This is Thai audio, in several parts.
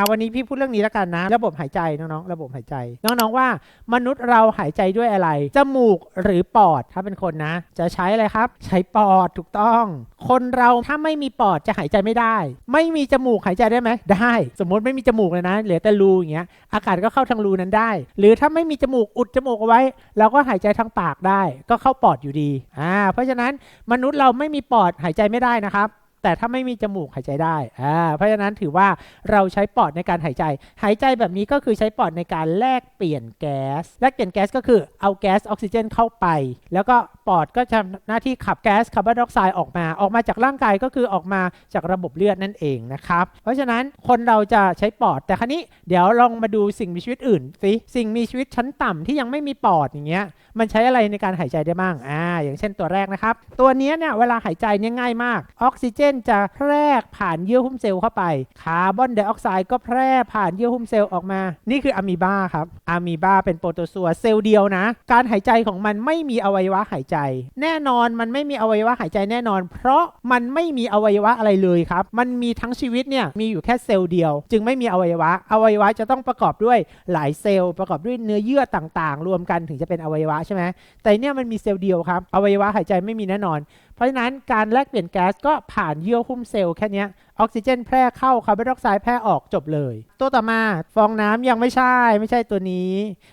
อะวันนี้พี่พูดเรื่องนี้แล้วกันนะ ระบบหายใจน้องๆ ระบบหายใจ น้องๆ ว่ามนุษย์เราหายใจด้วยอะไร จมูกหรือปอด ถ้าเป็นคนนะ จะใช้อะไรครับ ใช้ปอดถูกต้อง คนเราถ้าไม่มีปอดจะหายใจไม่ได้ ไม่มีจมูกหายใจได้ไหม ได้ สมมติไม่มีจมูกเลยนะ เหลือแต่รูอย่างเงี้ย อากาศก็เข้าทางรูนั้นได้ หรือถ้าไม่มีจมูกอุดจมูกเอาไว้ เราก็หายใจทางปากได้ ก็เข้าปอดอยู่ดี อ่า เพราะฉะนั้นมนุษย์เราไม่มีปอดหายใจไม่ได้นะครับ แต่ถ้าไม่มีจมูกหายใจได้อ่าเพราะฉะนั้นถือว่าเราใช้ปอดในการหายใจ หายใจแบบนี้ก็คือใช้ปอดในการแลกเปลี่ยนแก๊ส แลกเปลี่ยนแก๊สก็คือเอาแก๊สออกซิเจนเข้าไป แล้วก็ปอดก็จะทำหน้าที่ขับแก๊สคาร์บอนไดออกไซด์ออกมา ออกมาจากร่างกายก็คือออกมาจากระบบเลือดนั่นเองนะครับ เพราะฉะนั้นคนเราจะใช้ปอด แต่ครั้นี้เดี๋ยวลองมาดูสิ่งมีชีวิตอื่นสิ สิ่งมีชีวิตชั้นต่ำที่ยังไม่มีปอดอย่างเงี้ย มันใช้อะไรในการหายใจได้บ้าง อ่า อย่างเช่นตัวแรกนะครับ ตัวนี้เนี่ยเวลาหายใจเนี่ยง่ายมาก ออกซิเจนจะแพร่ผ่านเยื่อหุ้มเซลล์เข้าไป คาร์บอนไดออกไซด์ก็แพร่ผ่านเยื่อหุ้มเซลล์ออกมา นี่คืออะมีบาครับอะมีบาเป็นโปรโตซัวเซลล์เดียวนะ การหายใจของมันไม่มีอวัยวะหายใจ แน่นอนมันไม่มีอวัยวะหายใจแน่นอน เพราะมันไม่มีอวัยวะอะไรเลยครับ มันมีทั้งชีวิตเนี่ยมีอยู่แค่เซลล์เดียว จึงไม่มีอวัยวะ อวัยวะจะต้องประกอบด้วยหลายเซลล์ ประกอบด้วยเนื้อเยื่อต่างๆ รวมกันถึงจะเป็นอวัยวะใช่ไหมแต่เนี่ยมันมีเซลล์เดียวครับ อวัยวะหายใจไม่มีแน่นอน ราะฉะนั้นการแลกเปลี่ยนแก๊สก็ผ่านเยื่อหุ้มเซลล์แค่นี้ออกซิเจนแพร่เข้าคาร์บอนไดออกไซด์แพร่ออกจบเลย ตัวต่อมาฟองน้ำยังไม่ใช่ไม่ใช่ตัวนี้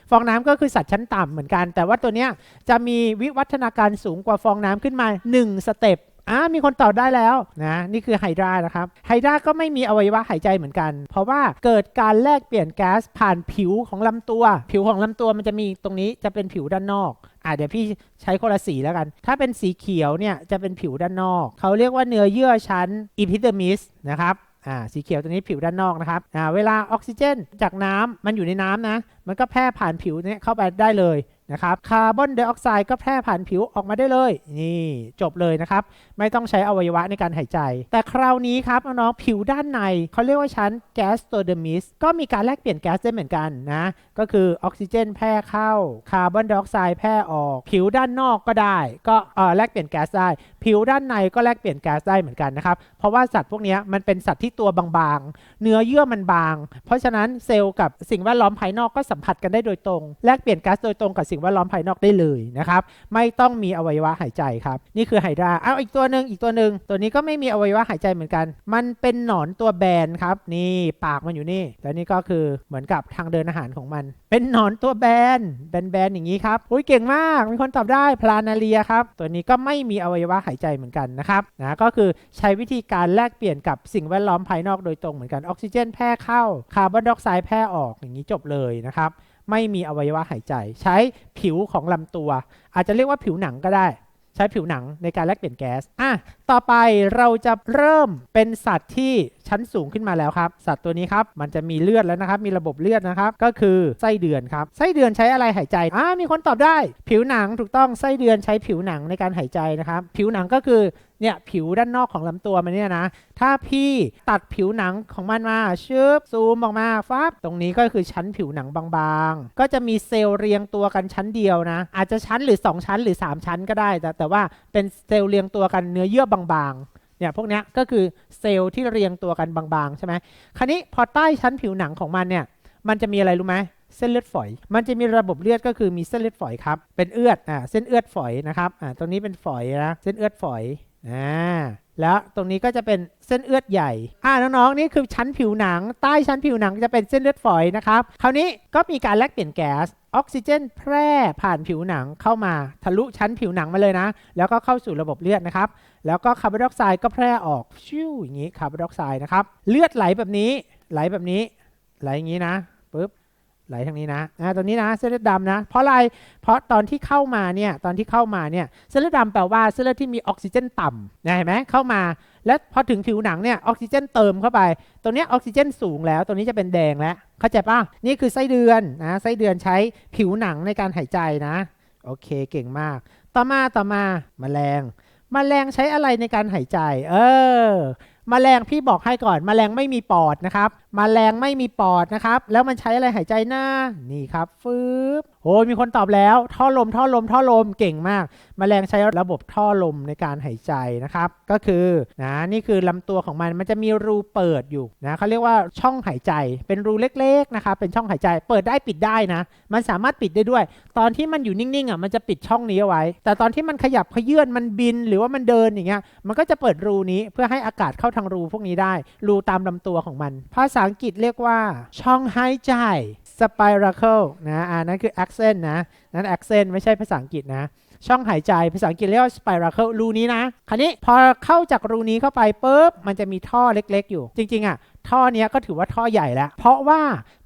ฟองน้ำก็คือสัตว์ชั้นต่ำเหมือนกัน แต่ว่าตัวเนี้ยจะมีวิวัฒนาการสูงกว่าฟองน้ำขึ้นมา 1 สเต็ป อ่ามีคนตอบได้แล้วนะนี่คือไฮดรานะครับไฮดราก็ไม่มีอวัยวะหายใจเหมือนกัน เพราะว่าเกิดการแลกเปลี่ยนแก๊สผ่านผิวของลำตัว ผิวของลำตัวมันจะมีตรงนี้จะเป็นผิวด้านนอกอ่าเดี๋ยวพี่ใช้คนละสีแล้วกัน ถ้าเป็นสีเขียวเนี่ยจะเป็นผิวด้านนอก เขาเรียกว่าเนื้อเยื่อชั้นอีพิเดอร์มิสนะครับอ่าสีเขียวตัวนี้ผิวด้านนอกนะครับอ่าเวลาออกซิเจน จากน้ำมันอยู่ในน้ำนะ มันก็แพร่ผ่านผิวเนี้เข้าไปได้เลย นะครับคาร์บอนไดออกไซด์ก็แพร่ผ่านผิวออกมาได้เลย นี่จบเลยนะครับ ไม่ต้องใช้อวัยวะในการหายใจ แต่คราวนี้ครับน้องผิวด้านในเขาเรียกว่าชั้นแก๊สโตเดมิสก็มีการแลกเปลี่ยนแก๊สได้เหมือนกันนะ ก็คือออกซิเจนแพร่เข้าคาร์บอนไดออกไซด์แพร่ออก ผิวด้านนอกก็ได้ ก็แลกเปลี่ยนแก๊สได้ ผิวด้านในก็แลกเปลี่ยนแก๊สได้เหมือนกันนะครับเพราะว่าสัตว์พวกนี้มันเป็นสัตว์ที่ตัวบางๆ เนื้อเยื่อมันบาง เพราะฉะนั้นเซลล์กับสิ่งแวดล้อมภายนอกก็สัมผัสกันได้โดยตรงแลกเปลี่ยนก๊าซโดยตรงกับสิ่งแวดล้อมภายนอกได้เลยนะครับ ไม่ต้องมีอวัยวะหายใจครับ นี่คือไฮดราเอาอีกตัวหนึ่งอีกตัวหนึ่งตัวนี้ก็ไม่มีอวัยวะหายใจเหมือนกัน มันเป็นหนอนตัวแบนครับ นี่ปากมันอยู่นี่แล้วนี่ก็คือเหมือนกับทางเดินอาหารของมัน เป็นหนอนตัวแบนแบนๆอย่างนี้ครับอุ้ยเก่งมากมีคนตอบได้พลานาเลียครับตัวนี้ก็ไม่มีอวัยวะหายใจเหมือนกันนะครับนะก็คือใช้วิธีการแลกเปลี่ยนกับสิ่งแวดล้อมภายนอกโดยตรงเหมือนกันออกซิเจนแพร่เข้าคาร์บอนไดออกไซด์แพร่ออกอย่างนี้จบเลยนะครับ ไม่มีอวัยวะหายใจ ใช้ผิวของลำตัว อาจจะเรียกว่าผิวหนังก็ได้ ใช้ผิวหนังในการแลกเปลี่ยนแก๊สอะต่อไปเราจะเริ่มเป็นสัตว์ที่ ชั้นสูงขึ้นมาแล้วครับ สัตว์ตัวนี้ครับมันจะมีเลือดแล้วนะครับ มีระบบเลือดนะครับ ก็คือไส้เดือนครับ ไส้เดือนใช้อะไรหายใจ อ่า มีคนตอบได้ ผิวหนังถูกต้องไส้เดือนใช้ผิวหนังในการหายใจนะครับ ผิวหนังก็คือเนี่ยผิวด้านนอกของลำตัวมันเนี่ยนะ ถ้าพี่ตัดผิวหนังของมันมาชึบซูมออกมาฟับตรงนี้ก็คือชั้นผิวหนังบางๆ ก็จะมีเซลล์เรียงตัวกันชั้นเดียวนะ อาจจะชั้นหรือ 2 ชั้นหรือ 3 ชั้นก็ได้ แต่แต่ว่าเป็นเซลล์เรียงตัวกันเนื้อเยื่อบางๆ เนี่ยพวกนี้ก็คือเซลล์ที่เรียงตัวกันบางๆใช่ไหมคราวนี้พอใต้ชั้นผิวหนังของมันเนี่ยมันจะมีอะไรรู้ไหมเส้นเลือดฝอย มันจะมีระบบเลือดก็คือมีเส้นเลือดฝอยครับ เป็นเอือดอ่าเส้นเอือดฝอยนะครับอ่าตรงนี้เป็นฝอยนะ เส้นเอือดฝอยอ่า แล้วตรงนี้ก็จะเป็นเส้นเลือดใหญ่ อ่าน้องๆนี่คือชั้นผิวหนัง ใต้ชั้นผิวหนังจะเป็นเส้นเลือดฝอยนะครับ คราวนี้ก็มีการแลกเปลี่ยนแก๊สออกซิเจนแพร่ผ่านผิวหนังเข้ามาทะลุชั้นผิวหนังมาเลยนะ แล้วก็เข้าสู่ระบบเลือดนะครับ แล้วก็คาร์บอนไดออกไซด์ก็แพร่ออกชิวอย่างนี้คาร์บอนไดออกไซด์นะครับ เลือดไหลแบบนี้ไหลแบบนี้ ไหลอย่างนี้นะปึ๊บ ไหลทางนี้นะอ่าตรงนี้นะเส้นเลือดดำนะ เพราะอะไร เพราะตอนที่เข้ามาเนี่ย ตอนที่เข้ามาเนี่ย เส้นเลือดดำแปลว่าเส้นเลือดที่มีออกซิเจนต่ำนะเห็นไหมเข้ามา และพอถึงผิวหนังเนี่ยออกซิเจนเติมเข้าไป ตรงเนี้ยออกซิเจนสูงแล้ว ตรงนี้จะเป็นแดงแล้ว เข้าใจป่ะ นี่คือไส้เดือนนะ ไส้เดือนใช้ผิวหนังในการหายใจนะ โอเค เก่งมาก ต่อมา ต่อมา แมลง แมลงใช้อะไรในการหายใจ เออแมลงพี่บอกให้ก่อนแมลงไม่มีปอดนะครับมแมลงไม่มีปอดนะครับ แล้วมันใช้อะไรหายใจหน้า นี่ครับฟืบโอ้ยมีคนตอบแล้ว ท่อลม ท่อลม ท่อลม เก่งมากมแมลงใช้ระบบท่อลมในการหายใจนะครับ ก็คือ นะ นี่คือลำตัวของมัน มันจะมีรูเปิดอยู่นะเขาเรียกว่าช่องหายใจ เป็นรูเล็กๆ นะครับ เป็นช่องหายใจ เปิดได้ปิดได้นะ มันสามารถปิดได้ด้วย ตอนที่มันอยู่นิ่งๆ อะ มันจะปิดช่องนี้เอาไว้ แต่ตอนที่มันขยับขยื่น มันบิน หรือว่ามันเดินอย่างเงี้ย มันก็จะเปิดรูนี้เพื่อให้อากาศเข้าทางรูพวกนี้ได้ รูตามลำตัวของมัน ภาษาอังกฤษเรียกว่าช่องหายใจ spiral นะอ่านั่นคือ accent นะ นั่น accent ไม่ใช่ภาษาอังกฤษนะ ช่องหายใจภาษาอังกฤษเรียกว่า spiral รูนี้นะ คราวนี้พอเข้าจากรูนี้เข้าไปปุ๊บ มันจะมีท่อเล็กๆ อยู่ จริง ๆ อะ ท่อเนี้ยก็ถือว่าท่อใหญ่แล้ว เพราะว่า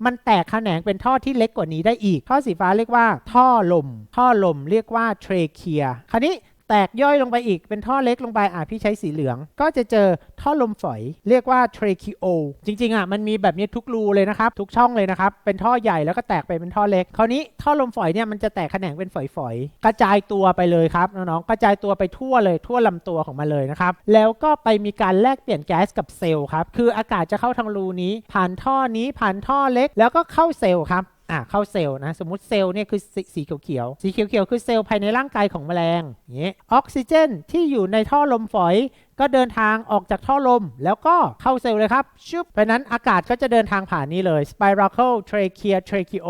มันแตกแขนงเป็นท่อที่เล็กกว่านี้ได้อีก ท่อสีฟ้าเรียกว่า ท่อลม ท่อลมเรียกว่า trachea คราวนี้ แตกย่อยลงไปอีกเป็นท่อเล็กลงไปอะพี่ใช้สีเหลือง ก็จะเจอท่อลมฝอย เรียกว่า tracheo จริงๆอะมันมีแบบนี้ทุกรูเลยนะครับ ทุกช่องเลยนะครับ เป็นท่อใหญ่แล้วก็แตกไปเป็นท่อเล็ก คราวนี้ท่อลมฝอยเนี่ยมันจะแตกแขนงเป็นฝอยๆ กระจายตัวไปเลยครับน้องๆกระจายตัวไปทั่วเลยทั่วลำตัวของมันเลยนะครับ แล้วก็ไปมีการแลกเปลี่ยนแก๊สกับเซลล์ครับคืออากาศจะเข้าทางรูนี้ ผ่านท่อนี้ผ่านท่อเล็ก แล้วก็เข้าเซลล์ครับ อะเข้าเซลล์นะสมมติเซลล์เนี่ยคือสีสีเขียวๆสีเขียวๆคือเซลล์ภายในร่างกายของแมลงอย่างเงี้ยออกซิเจนที่อยู่ในท่อลมฝอยก็เดินทางออกจากท่อลม แล้วก็เข้าเซลล์เลยครับชุบเพราะนั้นอากาศก็จะเดินทางผ่านนี้เลย spiral trachea tracheo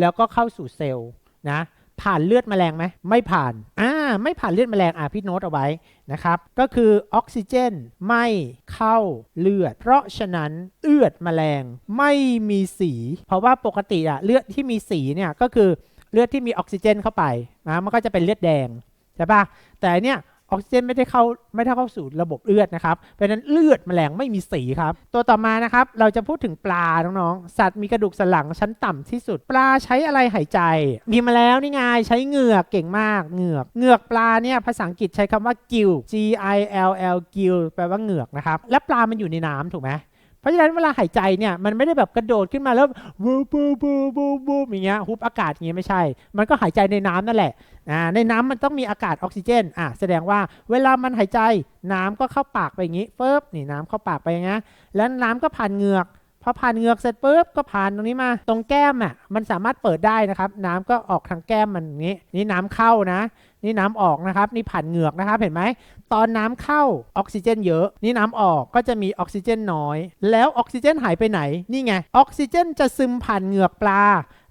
แล้วก็เข้าสู่เซลล์นะ ผ่านเลือดแมลงไหมไม่ผ่านอ่าไม่ผ่านเลือดแมลงอะพี่โน้ตเอาไว้นะครับก็คือออกซิเจนไม่เข้าเลือด เพราะฉะนั้นเลือดแมลงไม่มีสี เพราะว่าปกติอะเลือดที่มีสีเนี่ยก็คือเลือดที่มีออกซิเจนเข้าไปนะมันก็จะเป็นเลือดแดงใช่ปะแต่เนี่ย ออกซิเจนไม่ได้เข้าไม่ได้เข้าสู่ระบบเลือดนะครับ เพราะนั้นเลือดแมลงไม่มีสีครับ ตัวต่อมานะครับ เราจะพูดถึงปลาน้องๆ สัตว์มีกระดูกสันหลังชั้นต่ำที่สุด ปลาใช้อะไรหายใจ มีมาแล้วนี่ไงใช้เหงือกเก่งมากเหงือกเหงือกปลาเนี่ยภาษาอังกฤษใช้คำว่า gill G I L L gill แปลว่าเหงือกนะครับ และปลามันอยู่ในน้ำถูกไหม เพราะฉะนั้นเวลาหายใจเนี่ยมันไม่ได้แบบกระโดดขึ้นมาแล้วบูบูบูบูบูอย่างเงี้ยฮุบอากาศอย่างเงี้ยไม่ใช่ มันก็หายใจในน้ำนั่นแหละอ่าในน้ำมันต้องมีอากาศออกซิเจนอะแสดงว่าเวลามันหายใจน้ำก็เข้าปากไปอย่างงี้เฟิบนี่น้ำเข้าปากไปอย่างเงี้ยแล้วน้ำก็ผ่านเหงือกพอผ่านเหงือกเสร็จปุ๊บก็ผ่านตรงนี้มาตรงแก้มอะมันสามารถเปิดได้นะครับ น้ำก็ออกทางแก้มมันอย่างงี้นี่น้ำเข้านะ นี่น้ำออกนะครับ นี่ผ่านเหงือกนะครับเห็นไหม ตอนน้ำเข้าออกซิเจนเยอะ นี่น้ำออกก็จะมีออกซิเจนน้อย แล้วออกซิเจนหายไปไหน นี่ไง ออกซิเจนจะซึมผ่านเหงือกปลา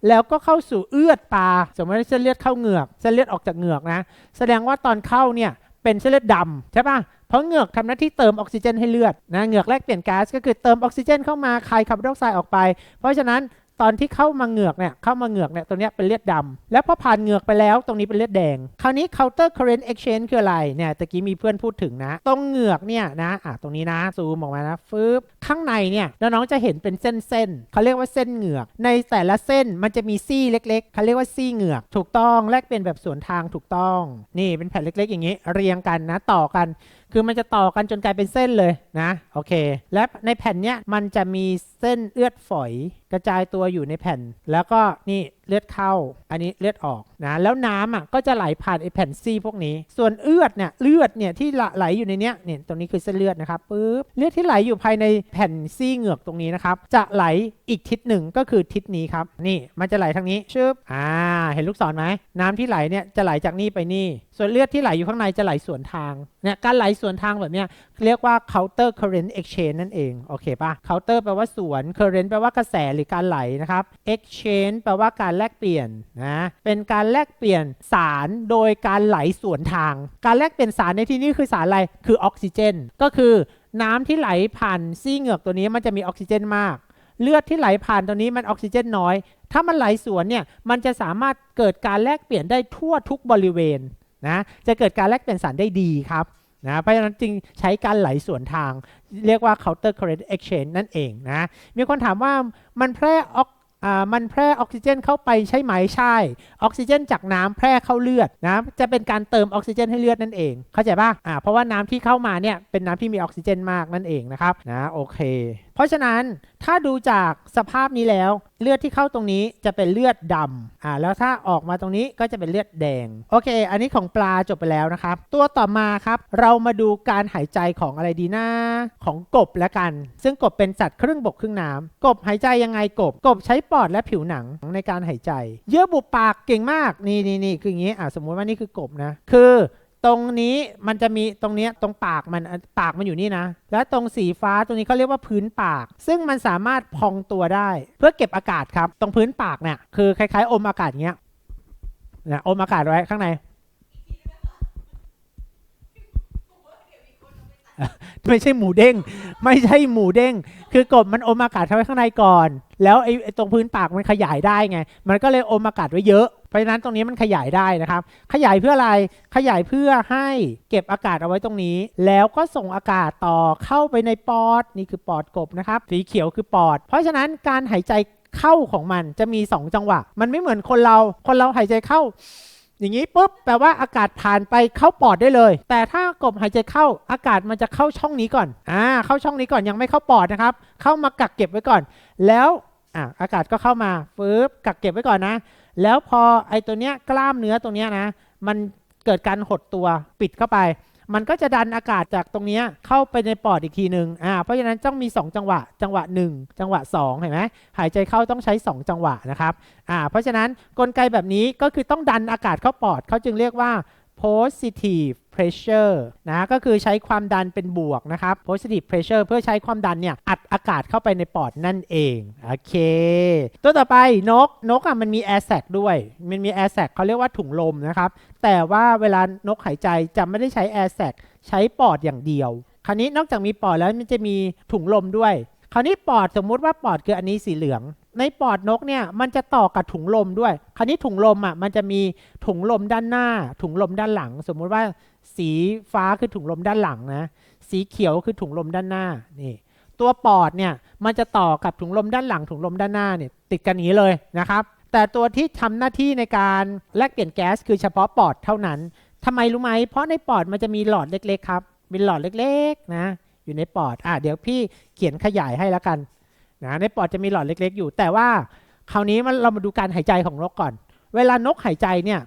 แล้วก็เข้าสู่เอือดปลา สมมติเส้นเลือดเข้าเหงือก เส้นเลือดออกจากเหงือกนะ แสดงว่าตอนเข้าเนี่ยเป็นเส้นเลือดดำใช่ปะเพราะเหงือกทำหน้าที่เติมออกซิเจนให้เลือดนะ เหงือกแลกเปลี่ยนก๊าซก็คือเติมออกซิเจนเข้ามาคายคาร์บอนไดออกไซด์ออกไป เพราะฉะนั้น ตอนที่เข้ามาเหงือกเนี่ยเข้ามาเหงือกเนี่ยตรงนี้เป็นเลือดดำแล้วพอผ่านเหงือกไปแล้วตรงนี้เป็นเลือดแดง คราวนี้ counter current exchange คืออะไรเนี่ยตะกี้มีเพื่อนพูดถึงนะ ตรงเหงือกเนี่ยนะอะตรงนี้นะซูมออกมานะฟึบข้างในเนี่ยน้องๆจะเห็นเป็นเส้นๆเขาเรียกว่าเส้นเหงือก ในแต่ละเส้นมันจะมีซี่เล็กๆเขาเรียกว่าซี่เหงือก ถูกต้องแลกเป็นแบบสวนทางถูกต้อง นี่เป็นแผ่นเล็ก ๆ อย่างนี้ เรียงกันนะต่อกันคือมันจะต่อกันจนกลายเป็นเส้นเลยนะโอเค และในแผ่นเนี้ยมันจะมีเส้นเอื้อดฝอย กระจายตัวอยู่ในแผ่น แล้วก็นี่ เลือดเข้า อันนี้เลือดออกนะ แล้วน้ำอะก็จะไหลผ่านไอแผ่นซี่พวกนี้ ส่วนเลือดเนี่ยเลือดเนี่ยที่ไหลอยู่ในเนี้ยเนี่ยตรงนี้คือเส้นเลือดนะครับปุ๊บเลือดที่ไหลอยู่ภายในแผ่นซี่เหงือกตรงนี้นะครับ จะไหลอีกทิศหนึ่งก็คือทิศนี้ครับ นี่มันจะไหลทางนี้ชึบอ่า เห็นลูกศรไหมน้ำที่ไหลเนี่ยจะไหลจากนี่ไปนี่ ส่วนเลือดที่ไหลอยู่ข้างในจะไหลสวนทางเนี่ยการไหลสวนทางแบบเนี้ยเรียกว่า counter current exchange นั่นเองโอเคปะ counter แปลว่าสวน current แปลว่ากระแสหรือการไหลนะครับ exchange แปลว่าการแลกเปลี่ยนนะเป็นการแลกเปลี่ยนสารโดยการไหลสวนทาง การแลกเปลี่ยนสารในที่นี้คือสารอะไรคือออกซิเจน ก็คือน้ำที่ไหลผ่านซี่เหงือกตัวนี้มันจะมีออกซิเจนมาก เลือดที่ไหลผ่านตัวนี้มันออกซิเจนน้อย ถ้ามันไหลสวนเนี่ยมันจะสามารถเกิดการแลกเปลี่ยนได้ทั่วทุกบริเวณนะจะเกิดการแลกเปลี่ยนสารได้ดีครับนะเพราะฉะนั้นจึงใช้การไหลสวนทาง เรียกว่า counter current exchange นั่นเองนะมีคนถามว่ามันแพร่ออก มันแพร่ออกซิเจนเข้าไปใช่ไหมใช่ ออกซิเจนจากน้ำแพร่เข้าเลือดนะจะเป็นการเติมออกซิเจนให้เลือดนั่นเอง เข้าใจป่ะอ่าเพราะว่าน้ำที่เข้ามาเนี่ยเป็นน้ำที่มีออกซิเจนมากนั่นเองนะครับนะโอเค เพราะฉะนั้นถ้าดูจากสภาพนี้แล้ว เลือดที่เข้าตรงนี้จะเป็นเลือดดำอ่าแล้วถ้าออกมาตรงนี้ก็จะเป็นเลือดแดง โอเค อันนี้ของปลาจบไปแล้วนะครับ ตัวต่อมาครับ เรามาดูการหายใจของอะไรดีนะของกบแล้วกัน ซึ่งกบเป็นสัตว์ครึ่งบกครึ่งน้ำกบหายใจยังไงกบ กบใช้ปอดและผิวหนังในการหายใจ เยื่อบุปากเก่งมากนี่นี่นี่คืออย่างนี้อะสมมุติว่านี่คือกบนะ คือ ตรงนี้มันจะมีตรงเนี้ยตรงปากมันปากมันอยู่นี่นะ แล้วตรงสีฟ้าตรงนี้เขาเรียกว่าพื้นปาก ซึ่งมันสามารถพองตัวได้ เพื่อเก็บอากาศครับ ตรงพื้นปากเนี่ยคือคล้ายๆ อมอากาศเงี้ยนะอมอากาศไว้ข้างในไม่ใช่หมูเด้ง ไม่ใช่หมูเด้ง คือกบมันอมอากาศเข้าไว้ข้างในก่อน แล้วไอ้ตรงพื้นปากมันขยายได้ไง มันก็เลยอมอากาศไว้เยอะ ราะฉะนั้นตรงนี้มันขยายได้นะครับ ขยายเพื่ออะไรขยายเพื่อให้เก็บอากาศเอาไว้ตรงนี้ แล้วก็ส่งอากาศต่อเข้าไปในปอดนี่คือปอดกบนะครับ สีเขียวคือปอด เพราะฉะนั้นการหายใจเข้าของมันจะมี 2 จังหวะ มันไม่เหมือนคนเราคนเราหายใจเข้า อย่างนี้ปุ๊บแปลว่าอากาศผ่านไปเข้าปอดได้เลย แต่ถ้ากบหายใจเข้าอากาศมันจะเข้าช่องนี้ก่อนอ่าเข้าช่องนี้ก่อนยังไม่เข้าปอดนะครับ เข้ามากักเก็บไว้ก่อน แล้วอะอากาศก็เข้ามาปึ๊บกักเก็บไว้ก่อนนะ แล้วพอไอ้ตัวเนี้ยกล้ามเนื้อตรงเนี้ยนะ มันเกิดการหดตัวปิดเข้าไป มันก็จะดันอากาศจากตรงเนี้ยเข้าไปในปอดอีกทีหนึ่งอ่า เพราะฉะนั้นต้องมี 2 จังหวะ จังหวะ 1 จังหวะ 2 เห็นไหมหายใจเข้าต้องใช้ 2 จังหวะนะครับ อ่า เพราะฉะนั้นกลไกแบบนี้ก็คือต้องดันอากาศเข้าปอดเขาจึงเรียกว่า positive pressure นะก็คือใช้ความดันเป็นบวกนะครับ positive pressure เพื่อใช้ความดันเนี่ยอัดอากาศเข้าไปในปอดนั่นเองโอเค ตัวต่อไปนกนกอะมันมี air sac ด้วย มันมี air sac เขาเรียกว่าถุงลมนะครับ แต่ว่าเวลานกหายใจจะไม่ได้ใช้ air sac ใช้ปอดอย่างเดียว คราวนี้นอกจากมีปอดแล้วมันจะมีถุงลมด้วย คราวนี้ปอดสมมุติว่าปอดคืออันนี้สีเหลืองในปอดนกเนี่ยมันจะต่อกับถุงลมด้วย คราวนี้ถุงลมอะมันจะมีถุงลมด้านหน้า ถุงลมด้านหลัง สมมุติว่า สีฟ้าคือถุงลมด้านหลังนะ สีเขียวคือถุงลมด้านหน้านี่ตัวปอดเนี่ยมันจะต่อกับถุงลมด้านหลังถุงลมด้านหน้าเนี่ยติดกันนี้เลยนะครับ แต่ตัวที่ทำหน้าที่ในการแลกเปลี่ยนแก๊สคือเฉพาะปอดเท่านั้นทำไมรู้ไหมเพราะในปอดมันจะมีหลอดเล็กๆครับเป็นหลอดเล็กๆนะอยู่ในปอดอะเดี๋ยวพี่เขียนขยายให้แล้วกันนะในปอดจะมีหลอดเล็ก ๆ อยู่ แต่ว่าคราวนี้มันเรามาดูการหายใจของนกก่อน เวลานกหายใจเนี่ย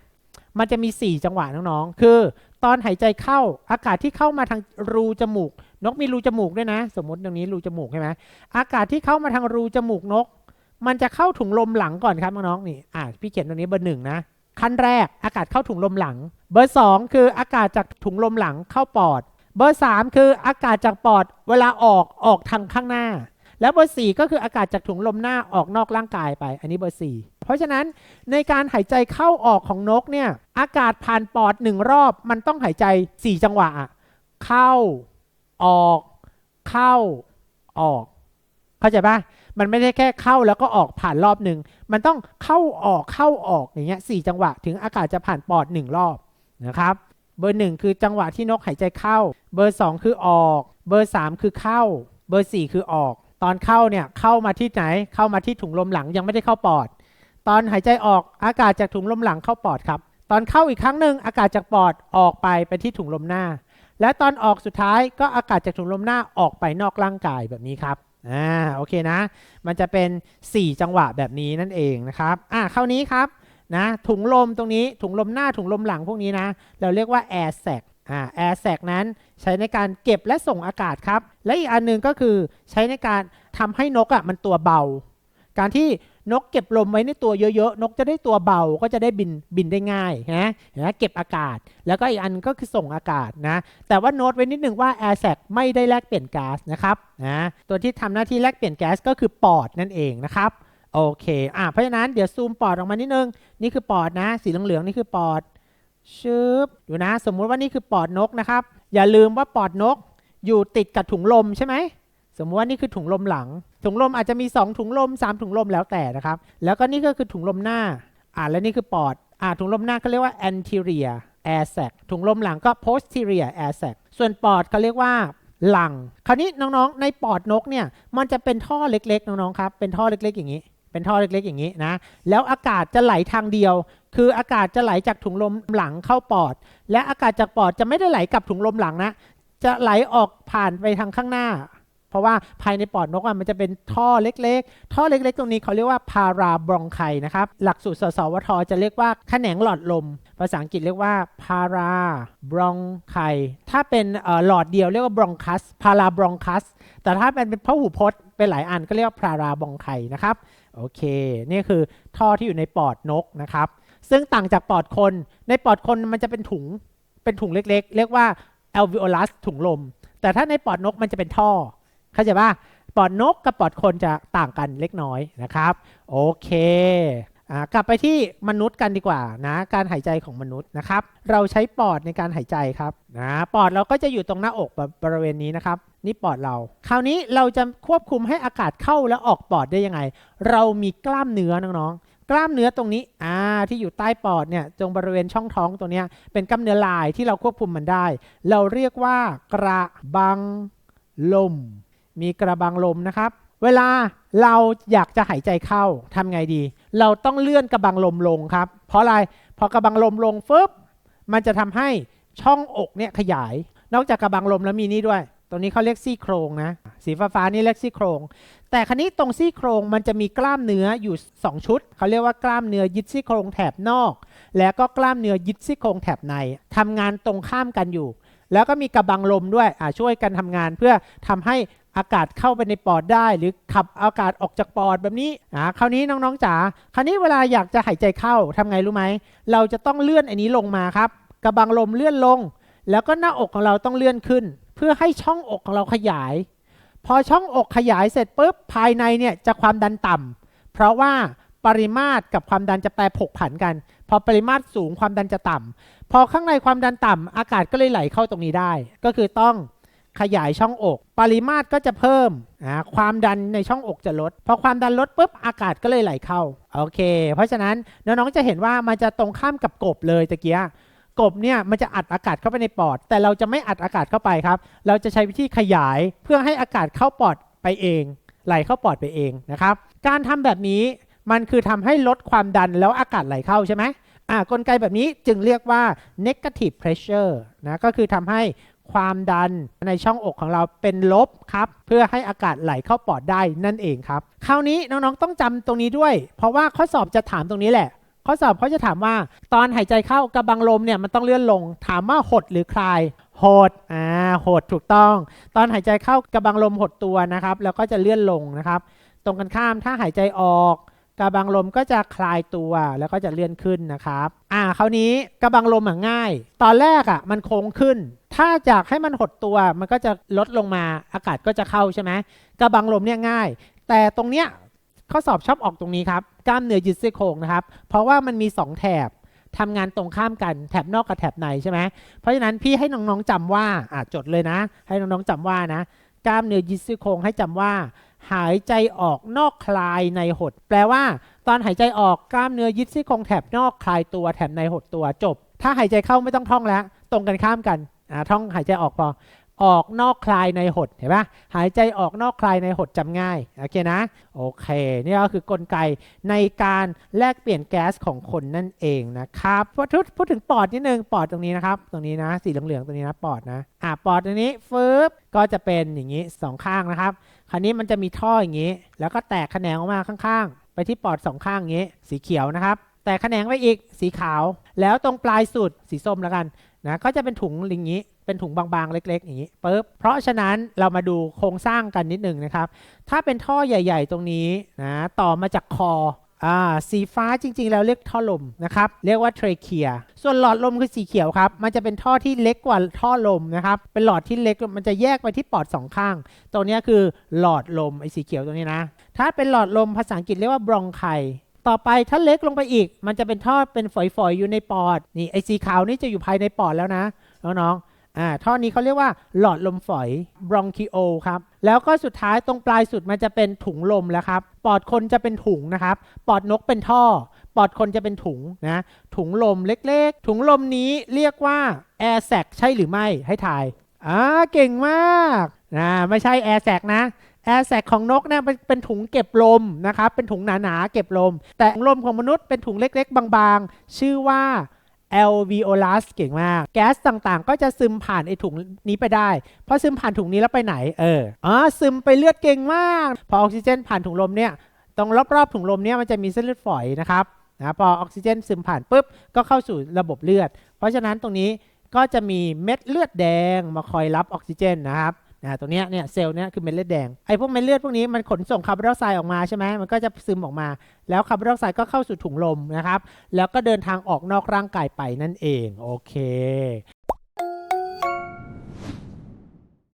มันจะมี 4 จังหวะน้องๆ คือ ตอนหายใจเข้าอากาศที่เข้ามาทางรูจมูก นกมีรูจมูกด้วยนะ สมมติตรงนี้รูจมูกใช่ไหมอากาศที่เข้ามาทางรูจมูกนก มันจะเข้าถุงลมหลังก่อนครับน้องๆนี่อะพี่เขียนตรงนี้เบอร์หนึ่งนะขั้นแรกอากาศเข้าถุงลมหลัง เบอร์สองคืออากาศจากถุงลมหลังเข้าปอด เบอร์สามคืออากาศจากปอดเวลาออกออกทางข้างหน้า แล้วเบอร์สี่ก็คืออากาศจากถุงลมหน้าออกนอกร่างกายไป อันนี้เบอร์สี่เพราะฉะนั้นในการหายใจเข้าออกของนกเนี่ยอากาศผ่านปอดหนึ่งรอบมันต้องหายใจสี่จังหวะ เข้าออก เข้าออก เข้าใจปะมันไม่ได้แค่เข้าแล้วก็ออกผ่านรอบหนึ่งมันต้องเข้าออกเข้าออกอย่างเงี้ยสี่จังหวะ ถึงอากาศจะผ่านปอดหนึ่งรอบนะครับเบอร์หนึ่งคือจังหวะที่นกหายใจเข้า เบอร์สองคือออก เบอร์สามคือเข้า เบอร์สี่คือออก ตอนเข้าเนี่ยเข้ามาที่ไหนเข้ามาที่ถุงลมหลังยังไม่ได้เข้าปอด ตอนหายใจออกอากาศจากถุงลมหลังเข้าปอดครับตอนเข้าอีกครั้งหนึ่งอากาศจากปอดออกไปไปที่ถุงลมหน้า และตอนออกสุดท้ายก็อากาศจากถุงลมหน้าออกไปนอกร่างกายแบบนี้ครับอ่าโอเคนะ มันจะเป็น 4 จังหวะแบบนี้นั่นเองนะครับอ่าคราวนี้ครับนะถุงลมตรงนี้ถุงลมหน้าถุงลมหลังพวกนี้นะ เราเรียกว่า air sac อ่า air sac นั้นใช้ในการเก็บและส่งอากาศครับ และอีกอันหนึงก็คือใช้ในการทำให้นกอะมันตัวเบา การที่นกเก็บลมไว้ในตัวเยอะๆ นกจะได้ตัวเบาก็จะได้บินบินได้ง่ายนะนะเก็บอากาศ แล้วก็อีกอันก็คือส่งอากาศนะ แต่ว่าโน้ตไว้นิดหนึ่งว่า air sac ไม่ได้แลกเปลี่ยนก๊าซนะครับนะตัวที่ทำหน้าที่แลกเปลี่ยนแก๊สก็คือปอดนั่นเองนะครับโอเคอะเพราะฉะนั้นเดี๋ยวซูมปอดออกมานิดนึง นี่คือปอดนะ สีเหลืองๆนี่คือปอด ชึบดูนะ สมมุติว่านี่คือปอดนกนะครับ อย่าลืมว่าปอดนกอยู่ติดกับถุงลมใช่ไหมสมมติว่านี่คือถุงลมหลัง ถุงลมอาจจะมี 2 ถุงลม 3 ถุงลมแล้วแต่นะครับ แล้วก็นี่ก็คือถุงลมหน้า อ่าและนี่คือปอด อ่าถุงลมหน้าเขาเรียกว่า anterior air sac ถุงลมหลังก็ posterior air sac ส่วนปอดเขาเรียกว่าหลัง คราวนี้น้องๆ ในปอดนกเนี่ย มันจะเป็นท่อเล็กๆ น้องๆ ครับ เป็นท่อเล็กๆ อย่างนี้ เป็นท่อเล็กๆ อย่างนี้นะ แล้วอากาศจะไหลทางเดียว คืออากาศจะไหลจากถุงลมหลังเข้าปอด และอากาศจากปอดจะไม่ได้ไหลกลับถุงลมหลังนะ จะไหลออกผ่านไปทางข้างหน้า เพราะว่าภายในปอดนกมันจะเป็นท่อเล็กๆ ท่อเล็กๆ ตรงนี้เขาเรียกว่าพาราบรองไคนะครับ หลักสูตรสสวทจะเรียกว่าแขนงหลอดลม ภาษาอังกฤษเรียกว่าพาราบรองไคถ้าเป็นหลอดเดียวเรียกว่าบรองคัสพาราบรองคัส แต่ถ้าเป็นเป็นพหูพจน์เป็นหลายอันก็เรียกว่าพาราบรองไคนะครับ โอเค นี่คือท่อที่อยู่ในปอดนกนะครับ ซึ่งต่างจากปอดคน ในปอดคนมันจะเป็นถุง เป็นถุงเล็กๆ เรียกว่า alveolus ถุงลม แต่ถ้าในปอดนกมันจะเป็นท่อ เข้าใจป่ะ ปอดนกกับปอดคนจะต่างกันเล็กน้อยนะครับ โอเคอกลับไปที่มนุษย์กันดีกว่านะ การหายใจของมนุษย์นะครับ เราใช้ปอดในการหายใจครับนะปอดเราก็จะอยู่ตรงหน้าอกบบบริเวณนี้นะครับ นี่ปอดเรา คราวนี้เราจะควบคุมให้อากาศเข้าและออกปอดได้ยังไง เรามีกล้ามเนื้อน้องๆ กล้ามเนื้อตรงนี้อ่าที่อยู่ใต้ปอดเนี่ยตรงบริเวณช่องท้องตรงเนี้ยเป็นกล้ามเนื้อลายที่เราควบคุมมันได้ เราเรียกว่ากระบังลม มีกระบังลมนะครับ เวลาเราอยากจะหายใจเข้าทำไงดี เราต้องเลื่อนกระบังลมลงครับ เพราะอะไรพอกระบังลมลงฟึบมันจะทำให้ช่องอกเนี่ยขยาย นอกจากกระบังลมแล้วมีนี่ด้วย ตรงนี้เขาเรียกซี่โครงนะ สีฟ้าฟ้าๆนี่เรียกซี่โครง แต่ครั้นี้ตรงซี่โครงมันจะมีกล้ามเนื้ออยู่ 2 ชุด เขาเรียกว่ากล้ามเนื้อยึดซี่โครงแถบนอก แล้วก็กล้ามเนื้อยึดซี่โครงแถบในทำงานตรงข้ามกันอยู่ แล้วก็มีกระบังลมด้วยอ่าช่วยกันทำงานเพื่อทำให้อากาศเข้าไปในปอดได้ หรือขับอากาศออกจากปอดแบบนี้อ่าคราวนี้น้องๆจ๋าคราวนี้เวลาอยากจะหายใจเข้าทำไงรู้ไหมเราจะต้องเลื่อนอันนี้ลงมาครับกระบังลมเลื่อนลง แล้วก็หน้าอกของเราต้องเลื่อนขึ้น เพื่อให้ช่องอกของเราขยาย พอช่องอกขยายเสร็จปุ๊บภายในเนี่ยจะความดันต่ำเพราะว่าปริมาตรกับความดันจะแปรผกผันกัน พอปริมาตรสูงความดันจะต่ำพอข้างในความดันต่ำอากาศก็เลยไหลเข้าตรงนี้ได้ ก็คือต้องขยายช่องอก ปริมาตรก็จะเพิ่มความดันในช่องอกจะลด พอความดันลดปุ๊บอากาศก็เลยไหลเข้า โอเค เพราะฉะนั้นน้องๆจะเห็นว่ามันจะตรงข้ามกับกบเลยตะเกีย กบเนี่ยมันจะอัดอากาศเข้าไปในปอด แต่เราจะไม่อัดอากาศเข้าไปครับ เราจะใช้วิธีขยายเพื่อให้อากาศเข้าปอดไปเอง ไหลเข้าปอดไปเองนะครับ การทำแบบนี้มันคือทำให้ลดความดันแล้วอากาศไหลเข้าใช่ไหมอ่ากลไกแบบนี้จึงเรียกว่า negative pressure นะก็คือทำให้ความดันในช่องอกของเราเป็นลบครับ เพื่อให้อากาศไหลเข้าปอดได้นั่นเองครับ คราวนี้น้องๆต้องจำตรงนี้ด้วย เพราะว่าข้อสอบจะถามตรงนี้แหละ ข้อสอบเขาจะถามว่า ตอนหายใจเข้ากระบังลมเนี่ยมันต้องเลื่อนลง ถามว่าหดหรือคลายหดอ่าหดถูกต้อง ตอนหายใจเข้ากระบังลมหดตัวนะครับ แล้วก็จะเลื่อนลงนะครับ ตรงกันข้ามถ้าหายใจออกกระบังลมก็จะคลายตัวแล้วก็จะเลื่อนขึ้นนะครับ อ่าคราวนี้กระบังลมอะง่าย ตอนแรกอะมันโค้งขึ้น ถ้าอยากให้มันหดตัวมันก็จะลดลงมาอากาศก็จะเข้าใช่ไหมกระบังลมเนี่ยง่าย แต่ตรงเนี้ย ข้อสอบชอบออกตรงนี้ครับกล้ามเนื้อยึดซี่โครงนะครับ เพราะว่ามันมี 2 แถบทำงานตรงข้ามกันแถบนอกกับแถบในใช่ไหมเพราะฉะนั้นพี่ให้น้องๆจำว่าอะจดเลยนะ ให้น้องๆจำว่านะกล้ามเนื้อยึดซี่โครงให้จำว่า หายใจออกนอกคลายในหด แปลว่า ตอนหายใจออกกล้ามเนื้อยึดซี่โครงแถบนอกคลายตัวแถบในหดตัวจบ ถ้าหายใจเข้าไม่ต้องท่องแล้ว ตรงกันข้ามกันอ่าท่องหายใจออกพอ ออกนอกคลายในหดเห็นปะหายใจออกนอกคลายในหดจำง่ายโอเคนะโอเคนี่ก็คือกลไกในการแลกเปลี่ยนแก๊สของคนนั่นเองนะครับพูดถึงพูดถึงปอดนิดนึงปอดตรงนี้นะครับ ตรงนี้นะสีเหลืองๆตรงนี้นะปอดนะอะปอดตรงนี้ฟึบก็จะเป็นอย่างนี้สองข้างนะครับคราวนี้มันจะมีท่ออย่างนี้ แล้วก็แตกแขนงออกมาข้างๆ ไปที่ปอดสองข้างอย่างนี้ สีเขียวนะครับ แตกแขนงไปอีกสีขาว แล้วตรงปลายสุดสีส้มแล้วกัน นะก็จะเป็นถุงอย่างนี้ เป็นถุงบางๆ เล็ก ๆ อย่างนี้ปุ๊บเพราะฉะนั้นเรามาดูโครงสร้างกันนิดหนึ่งนะครับ ถ้าเป็นท่อใหญ่ ๆ ตรงนี้นะต่อมาจากคออ่าสีฟ้าจริงๆ แล้วเรียกท่อลมนะครับ เรียกว่าเทรเคียส่วนหลอดลมคือสีเขียวครับ มันจะเป็นท่อที่เล็กกว่าท่อลมนะครับ เป็นหลอดที่เล็กมันจะแยกไปที่ปอดสองข้าง ตรงนี้คือหลอดลมไอ้สีเขียวตรงนี้นะ ถ้าเป็นหลอดลมภาษาอังกฤษเรียกว่าบรองไค ต่อไปถ้าเล็กลงไปอีก มันจะเป็นท่อเป็นฝอยๆอยู่ในปอดนี่ไอสีขาวนี่จะอยู่ภายในปอดแล้วนะน้องๆอ่าท่อนี้เขาเรียกว่าหลอดลมฝอย bronchio ครับแล้วก็สุดท้ายตรงปลายสุดมันจะเป็นถุงลมแล้วครับปอดคนจะเป็นถุงนะครับ ปอดนกเป็นท่อ ปอดคนจะเป็นถุงนะถุงลมเล็กๆ ถุงลมนี้เรียกว่า air sac ใช่หรือไม่ให้ถ่ายอ่าเก่งมากนะไม่ใช่ air sac นะ แอร์แสกของนกเนี่ยเป็นถุงเก็บลมนะครับเป็นถุงหนาๆเก็บลม แต่ถุงลมของมนุษย์เป็นถุงเล็กๆ บางๆ ชื่อว่า alveolus เก่งมาก แก๊สต่างๆ ก็จะซึมผ่านไอถุงนี้ไปได้พอซึมผ่านถุงนี้แล้วไปไหน เอออ๋อซึมไปเลือดเก่งมาก พอออกซิเจนผ่านถุงลมเนี่ย ตรงรอบๆ ถุงลมเนี่ยมันจะมีเส้นเลือดฝอยนะครับนะพอออกซิเจนซึมผ่านปุ๊บ ก็เข้าสู่ระบบเลือด เพราะฉะนั้นตรงนี้ก็จะมีเม็ดเลือดแดงมาคอยรับออกซิเจนนะครับ นะตรงเนี้ยเนี่ยเซลล์เนี้ยคือเม็ดเลือดแดงไอ้พวกเม็ดเลือดพวกนี้มันขนส่งคาร์บอนไดออกไซด์ออกมาใช่ไหมมันก็จะซึมออกมา แล้วคาร์บอนไดออกไซด์ก็เข้าสู่ถุงลมนะครับแล้วก็เดินทางออกนอกร่างกายไปนั่นเองโอเค